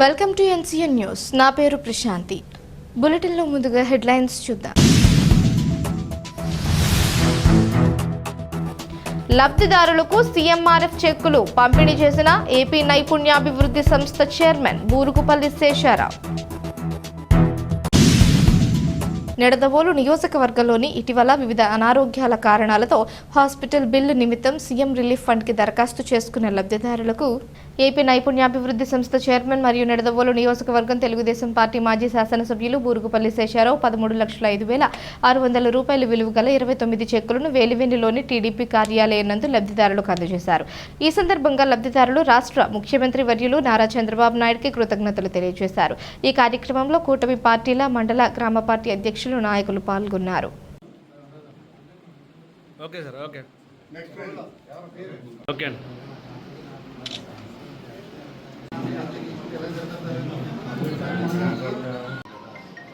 Welcome to NCN news నా పేరు ప్రశాంతి. బులెటిన్లో ముందుగా హెడ్లైన్స్ చూద్దాం. లబ్ధిదారులకు సీఎంఆర్ఎఫ్ చెక్కులు పంపిణీ చేసిన ఏపీ నైపుణ్యాభివృద్ధి సంస్థ చైర్మన్ బూరుగుపల్లి శేషారావు. నిడదవోలు నియోజకవర్గంలోని ఇటీవల వివిధ అనారోగ్యాల కారణాలతో హాస్పిటల్ బిల్లు నిమిత్తం సీఎం రిలీఫ్ ఫండ్కి దరఖాస్తు చేసుకున్న లబ్ధిదారులకు ఏపీ నైపుణ్యాభివృద్ధి సంస్థ చైర్మన్ మరియు నిడదవోలు నియోజకవర్గం తెలుగుదేశం పార్టీ మాజీ శాసనసభ్యులు బూరుగుపల్లి శేషారావు పదమూడు లక్షల ఐదు వేల ఆరు వందల రూపాయల విలువ గల ఇరవై తొమ్మిది చెక్కులను వేలివెన్నిలోని టీడీపీ కార్యాలయం నందు లబ్ధిదారులకు అందజేశారు. ఈ సందర్భంగా లబ్ధిదారులు రాష్ట్ర ముఖ్యమంత్రి వర్యులు నారా చంద్రబాబు నాయుడుకి కృతజ్ఞతలు తెలియజేశారు. ఈ కార్యక్రమంలో కూటమి పార్టీల మండల గ్రామ పార్టీ అధ్యక్షులు నాయకులు పాల్గొన్నారు. Okay sir okay. ఓకే అండి.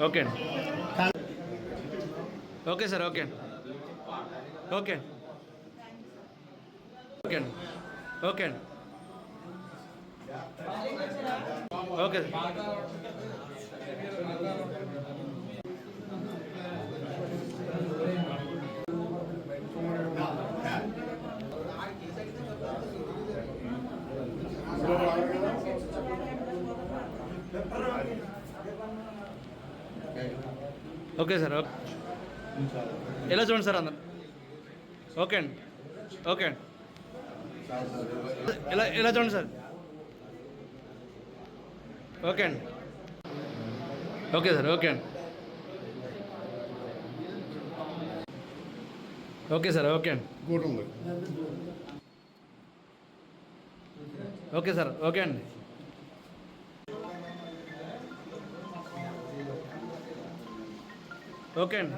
ఓకే అండి. ఓకే సార్ ఓకే అండి. ఓకే అండి. ఓకే అండి. ఓకే అండి. Okay okay sir okay. ఎలా చూడండి సార్ అందరు? ఓకే అండి ఓకే అండి. ఎలా ఎలా చూడండి సార్? ఓకే అండి. ఓకే సార్ ఓకే అండి. ఓకే సార్ ఓకే అండి. ఓకే సార్ ఓకే అండి. ఓకే అండి.